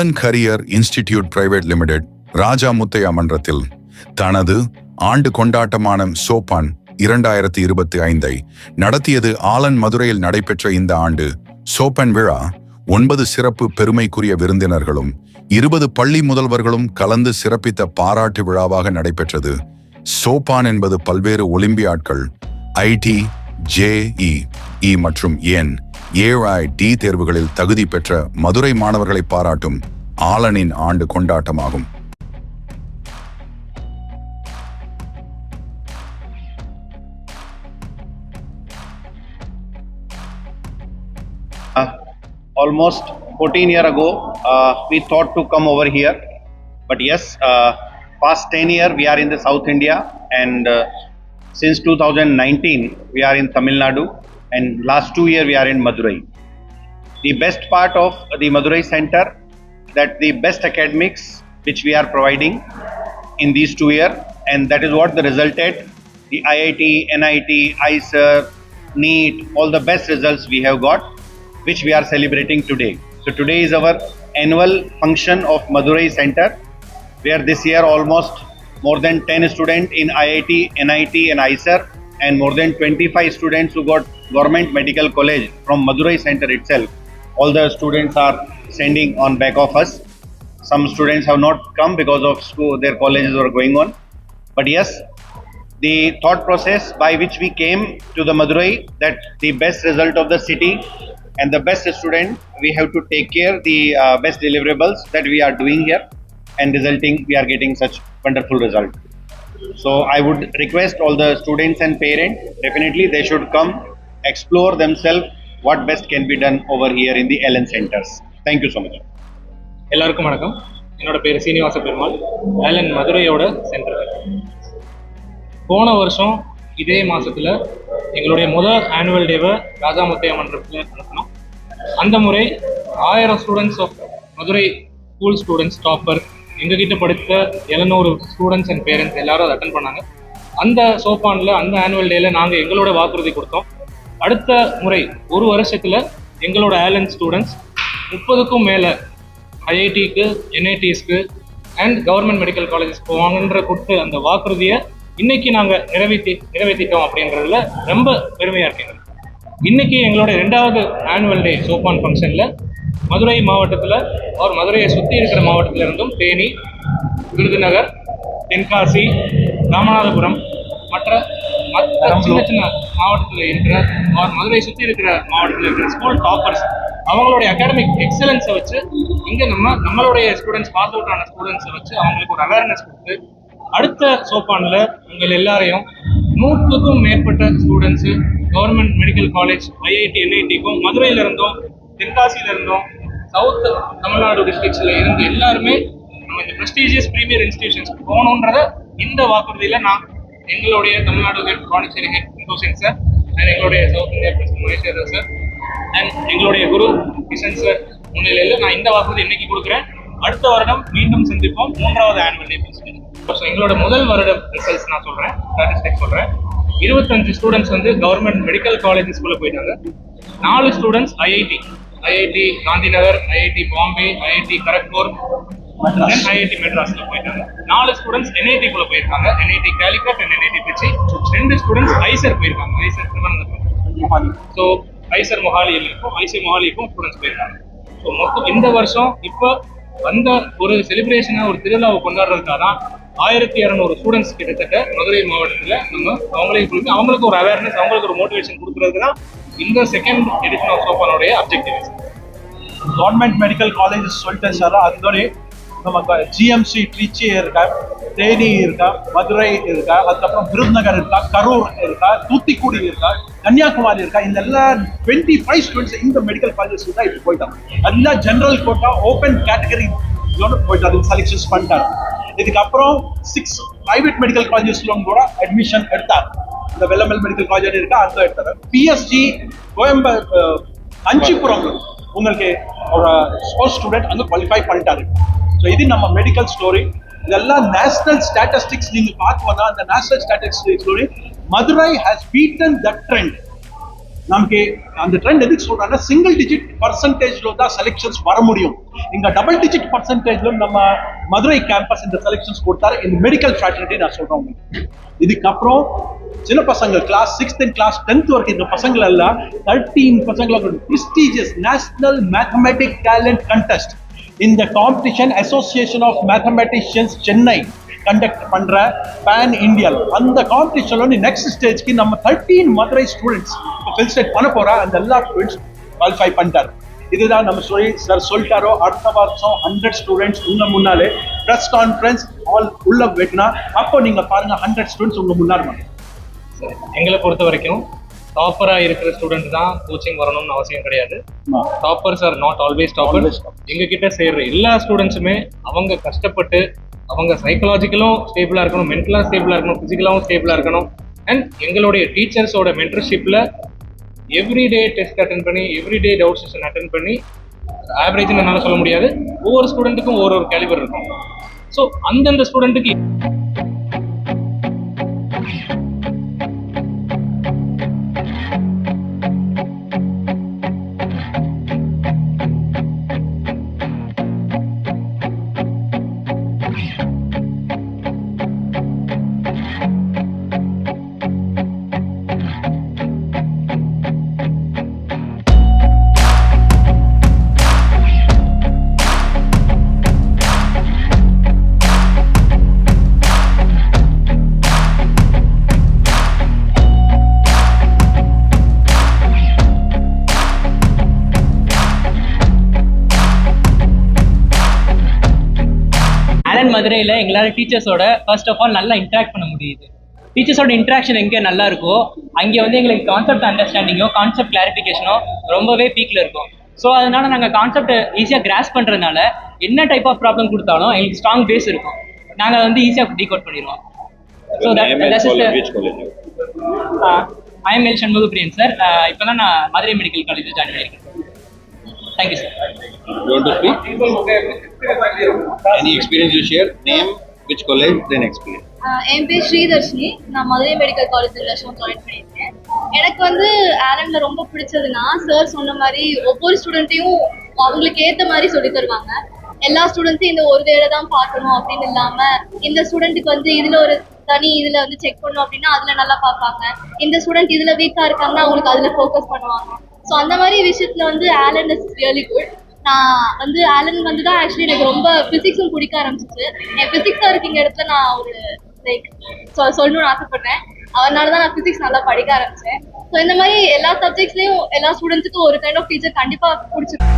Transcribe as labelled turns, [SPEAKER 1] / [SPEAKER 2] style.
[SPEAKER 1] Allen career institute private limited Raja Muthiah மன்றத்தில் தனது ஆண்டு கொண்டாட்டமான சோப்பான் இரண்டாயிரத்தி இருபத்தி ஐந்தை நடத்தியது ஆலன் மதுரையில் நடைபெற்ற இந்த ஆண்டு சோப்பன் விழா ஒன்பது சிறப்பு பெருமைக்குரிய விருந்தினர்களும் இருபது பள்ளி முதல்வர்களும் கலந்து சிறப்பித்த பாராட்டு விழாவாக நடைபெற்றது. சோப்பான் என்பது பல்வேறு ஒலிம்பியாட்கள் ஐடி ஜேஇ இ மற்றும் ஏன் ஏஐ டி தேர்வுகளில் தகுதி பெற்ற மதுரை மாணவர்களை பாராட்டும் ஆலனின் ஆண்டு கொண்டாட்டமாகும்
[SPEAKER 2] almost 14 year ago uh, we thought to come over here but yes uh, past 10 year we are in the south india and uh, since 2019 we are in tamil nadu and last two year we are in madurai the best part of the madurai center that the best academics which we are providing in these two year and that is what the resulted the iit nit icer neat all the best results we have got which we are celebrating today. So today is our annual function of Madurai Center, where this year almost more than 10 students in IIT, NIT and ICER and more than 25 students who got government medical college from Madurai Center itself. All the students are sending on back of us. Some students have not come because of school, their colleges were going on. But yes, the thought process by which we came to the Madurai that the best result of the city and the best student we have to take care the uh, best deliverables that we are doing here and resulting we are getting such wonderful result so i would request all the students and parents definitely they should come explore themselves what best can be done over here in the LN centers. Thank you so much.
[SPEAKER 3] எல்லாருக்கும் வணக்கம். என்னோட பேர் Srinivasa Perumal. Alan மதுரையோட centre போன வருஷம் இதே மாதத்தில் எங்களுடைய முதல் ஆனுவல் டேவை ராஜா முத்தையா மன்றத்தில் நடத்தினோம். அந்த முறை ஆயிரம் students of Madurai school students topper எங்ககிட்ட படித்த எழுநூறு ஸ்டூடெண்ட்ஸ் அண்ட் பேரண்ட்ஸ் எல்லாரும் அதை அட்டன் பண்ணாங்க. அந்த சோப்பானில் அந்த ஆனுவல் டேயில் நாங்கள் எங்களோட வாக்குறுதி கொடுத்தோம். அடுத்த முறை ஒரு வருஷத்துல எங்களோட ஏர்லைன் ஸ்டூடெண்ட்ஸ் முப்பதுக்கும் மேலே ஐஐடிக்கு என்ஐடிஸ்க்கு அண்ட் கவர்மெண்ட் மெடிக்கல் காலேஜஸ் போவாங்கன்ற கொடுத்து அந்த வாக்குறுதியை இன்னைக்கு நாங்கள் நிறைவேற்றி நிறைவேற்றிட்டோம் அப்படின்றதுல ரொம்ப பெருமையாக இருக்கீங்க இன்னைக்கு எங்களோட ரெண்டாவது ஆனுவல் டே சோப்பான் ஃபங்க்ஷனில் மதுரை மாவட்டத்தில் அவர் மதுரையை சுற்றி இருக்கிற மாவட்டத்தில் இருந்தும் தேனி விருதுநகர் தென்காசி ராமநாதபுரம் மற்ற மற்ற சின்ன சின்ன மாவட்டத்தில் இருக்கிற ஆர் மதுரை சுற்றி இருக்கிற மாவட்டத்தில் இருக்கிற ஸ்கூல் டாப்பர்ஸ் அவங்களுடைய அகாடமிக் எக்ஸலன்ஸை வச்சு இங்கே நம்ம நம்மளுடைய ஸ்டூடெண்ட்ஸ் பாஸ் அவுட் ஆன ஸ்டூடெண்ட்ஸை வச்சு அவங்களுக்கு ஒரு அவேர்னஸ் கொடுத்து அடுத்த சோப்பானில் உங்கள் எல்லாரையும் நூற்றுக்கும் மேற்பட்ட students government medical college IIT என்ஐடிக்கும் மதுரையிலிருந்தும் தென்காசியிலிருந்தும் தென்காசியில சவுத் தமிழ்நாடு டிஸ்ட்ரிக்ஸில் இருந்து எல்லாருமே நம்ம இந்த ப்ரெஸ்டீஜியஸ் ப்ரீமியர் இன்ஸ்டிடியூஷன்ஸ் போகணுன்றத இந்த வாக்குறுதியில் நான் எங்களுடைய தமிழ்நாடு ஹெட் பாண்டிச்சேரி ஹெட் இன்டோசன் சார் அண்ட் எங்களுடைய south India press Maheswarar sir and எங்களுடைய குரு கிஷன் சார் முன்னிலையில் நான் இந்த வாக்குறுதி இன்னைக்கு கொடுக்குறேன். அடுத்த வருடம் மீண்டும் சந்திப்போம். மூன்றாவது ஆனுவல் டே ஸோ எங்களோட முதல் வருடம் ரிசல்ட்ஸ் நான் சொல்கிறேன் ஸ்டாட்டிஸ்டிக் சொல்கிறேன் இருபத்தஞ்சு ஸ்டூடெண்ட்ஸ் வந்து கவர்மெண்ட் மெடிக்கல் காலேஜஸ்குள்ளே போயிட்டாங்க. நாலு students IIT IIT Gandhinagar IIT Bombay IIT Kharagpur IIT மெட்ராஸ்ல போயிட்டாங்க. நாலு ஸ்டூடெண்ட்ஸ் என்ஐடிக்குள்ள போயிருக்காங்க. NIT Calicut and NIT Trichy ரெண்டு ஸ்டூடெண்ட்ஸ் ஐசர் போயிருக்காங்க. ஐசர் திருவனந்தபுரம். ஸோ ஐசர் மொஹாலியில் இருக்கும். ஐசர் மொஹாலிக்கும் ஸ்டூடெண்ட்ஸ் போயிருக்காங்க. ஸோ மொத்தம் இந்த வருஷம் இப்போ வந்த ஒரு செலிப்ரேஷனை ஒரு திருவிழாவை கொண்டாடுறதுக்காக தான் ஆயிரத்தி இரநூறு ஸ்டூடெண்ட்ஸ் கிட்டத்தட்ட மதுரை மாவட்டத்தில் நம்ம அவங்களுக்கு கொடுத்து அவங்களுக்கு ஒரு அவேர்னஸ் அவங்களுக்கு ஒரு மோட்டிவேஷன் கொடுக்குறதுக்கு தான் இந்த செகண்ட் எடிஷன் ஆஃப் சோப்பானுடைய அப்ஜெக்டிவ்
[SPEAKER 4] கவர்மெண்ட் மெடிக்கல் காலேஜஸ் சொல்லிட்டேன் சார். அதோடய நமக்கு ஜிஎம்சி ட்ரிச்சி இருக்கா தேனி இருக்கா மதுரை இருக்கா அதுக்கப்புறம் விருதுநகர் இருக்கா கரூர் இருக்கா தூத்துக்குடி இருக்கா கன்னியாகுமரி இருக்கா இந்த எல்லா டுவெண்ட்டி ஃபைவ் ஸ்டூடெண்ட்ஸ் இந்த மெடிக்கல் காலேஜஸ் தான் இப்போ போயிட்டாங்க. எல்லாம் ஜென்ரல் கோட்டா ஓப்பன் கேட்டகரி போயிட்டாரு செலெக்ஷன்ஸ் பண்ணிட்டாங்க இதுக்கப்புறம் சிக்ஸ் பிரைவேட் மெடிக்கல் காலேஜஸ்லும் கூட அட்மிஷன் எடுத்தார். இந்த வெள்ளமல் மெடிக்கல் காலேஜ் இருக்கா அந்த எடுத்தார். பிஎஸ்ஜி கோயம்பு காஞ்சிபுரம் உங்களுக்கு ஒரு ஸ்போர்ட்ஸ் ஸ்டூடெண்ட் அங்கே குவாலிஃபை பண்ணிட்டாரு. ஸோ இது நம்ம மெடிக்கல் ஸ்டோரி இதெல்லாம் நேஷனல் ஸ்டாட்டிஸ்டிக்ஸ் நீங்கள் பார்த்து அந்த national statistics story Madurai has beaten that trend நமக்கு அந்த ட்ரெண்ட் எதுக்கு சொல்றாங்கன்னா சிங்கிள் டிஜிட் பர்சன்டேஜ்ல தான் செலெக்ஷன்ஸ் வர முடியும். இங்க டபுள் டிஜிட் பர்சன்டேஜ்ல நம்ம மதுரை கேம்பஸ் இந்த செலெக்ஷன்ஸ் கொடுத்தாரு. இந்த மெடிக்கல் ஃபேட்டர்னிட்டி நான் சொல்றேன் உங்களுக்கு. இதுக்கப்புறம் சின்ன பசங்க class sixth and class tenth வரைக்கும் இந்த பசங்கள் எல்லாம் தேர்ட்டீன் பசங்களை prestigious national mathematic talent contest இந்த competition association of mathematicians Chennai conduct பண்ற பேன் இந்தியல் அந்த காம்படிஷன்ல நெக்ஸ்ட் ஸ்டேஜ்க்கு நம்ம தேர்ட்டீன் மதுரை ஸ்டூடெண்ட்ஸ் ஃபெலிசிட்டேட் பண்ண போறா அந்த எல்லா ஸ்டூடெண்ட்ஸ் குவாலிஃபை பண்ணிட்டார். இதுதான் நம்ம சொல்லி சார் சொல்லிட்டாரோ அடுத்த வருஷம் ஹண்ட்ரட் ஸ்டூடெண்ட்ஸ் உங்க முன்னாலே ப்ரெஸ் கான்ஃபரன்ஸ் ஆல் உள்ள வெட்டினா அப்போ நீங்க பாருங்க ஹண்ட்ரட் ஸ்டூடெண்ட்ஸ் உங்க முன்னாடி
[SPEAKER 3] எங்களை பொறுத்த வரைக்கும் டாப்பராக இருக்கிற ஸ்டூடெண்ட் தான் கோச்சிங் வரணும்னு அவசியம் கிடையாது. Toppers are not always topper எங்க கிட்ட சேர்ற எல்லா ஸ்டூடெண்ட்ஸுமே அவங்க கஷ்டப்பட்டு அவங்க சைக்கலாஜிக்கலும் ஸ்டேபிளா இருக்கணும் மென்டலா ஸ்டேபிளா இருக்கணும் பிசிக்கலாவும் ஸ்டேபிளா இருக்கணும். அண்ட் எங்களுடைய டீச்சர்ஸோட மென்டர்ஷிப்ல எவ்ரிடே டெஸ்ட் அட்டன் பண்ணி எவ்ரிடே டவுட் செஷன் அட்டன் பண்ணி ஆவரேஜ்னு என்னால் சொல்ல முடியாது. ஒவ்வொரு ஸ்டூடெண்ட்டுக்கும் ஒரு ஒரு கேலிபர் இருக்கும். ஸோ அந்தந்த ஸ்டூடெண்ட்டுக்கு
[SPEAKER 5] ஆலன் மதுரையில் எங்களால் டீச்சர்ஸோட ஃபர்ஸ்ட் ஆஃப் ஆல் நல்லா இன்ட்ராக்ட் பண்ண முடியுது. டீச்சர்ஸோட இன்ட்ராக்ஷன் எங்கே நல்லா இருக்கோ அங்கே வந்து எங்களுக்கு கான்செப்ட் அண்டர்ஸ்டாண்டிங்கோ கான்செப்ட் கிளாரிஃபிகேஷனோ ரொம்பவே பீக்கில் இருக்கும். ஸோ அதனால நாங்கள் கான்செப்ட் ஈஸியாக கிராஸ் பண்ணுறதுனால என்ன டைப் ஆஃப் ப்ராப்ளம் கொடுத்தாலும் எங்களுக்கு ஸ்ட்ராங் பேஸ் இருக்கும். நாங்கள் வந்து ஈஸியாக டீகோட் பண்ணிடுவோம். So I am L Shanmugapriyan sir இப்போ தான் நான் மதுரை மெடிக்கல் காலேஜில் ஜாயின் பண்ணியிருக்கேன். Thank you sir
[SPEAKER 2] You want to speak? Any experience you share? Name, which college, then
[SPEAKER 6] என் பேர் ஸ்ரீதர்ஷினி. நான் மதுரை மெடிக்கல் காலேஜ் வருஷம் ஜாயின் பண்ணியிருக்கேன். எனக்கு வந்து ஆலன்ல ரொம்ப பிடிச்சதுன்னா சார் சொன்ன மாதிரி ஒவ்வொரு ஸ்டூடெண்ட்டையும் அவங்களுக்கு ஏற்ற மாதிரி சொல்லி தருவாங்க. எல்லா ஸ்டூடெண்ட்ஸும் இந்த ஒரு வேலை தான் பார்க்கணும் அப்படின்னு இல்லாம இந்த ஸ்டூடெண்ட்டுக்கு வந்து இதுல ஒரு தனி இதுல வந்து செக் பண்ணணும் அப்படின்னா அதுல நல்லா பார்ப்பாங்க. இந்த ஸ்டூடெண்ட் இதுல வீக்காக இருக்காங்கன்னா அவங்களுக்கு அதுல ஃபோக்கஸ் பண்ணுவாங்க. ஸோ அந்த மாதிரி விஷயத்துல வந்து ஆலன் இஸ் ரியலி குட் நான் வந்து ஆலன் வந்து தான் ஆக்சுவலி எனக்கு ரொம்ப ஃபிசிக்ஸும் பிடிக்க ஆரம்பிச்சிச்சு. என் ஃபிசிக்ஸ் இருக்கீங்க இந்த இடத்துல நான் ஒரு லைக் சொல்லணும்னு ஆசைப்பட்டேன் அதனால தான் நான் ஃபிசிக்ஸ் நல்லா படிக்க ஆரம்பிச்சேன். ஸோ இந்த மாதிரி எல்லா சப்ஜெக்ட்ஸ்லையும் எல்லா ஸ்டூடெண்ட்ஸுக்கும் ஒரு கைண்ட் ஆஃப் டீச்சர் கண்டிப்பாக பிடிச்சிருக்கும்.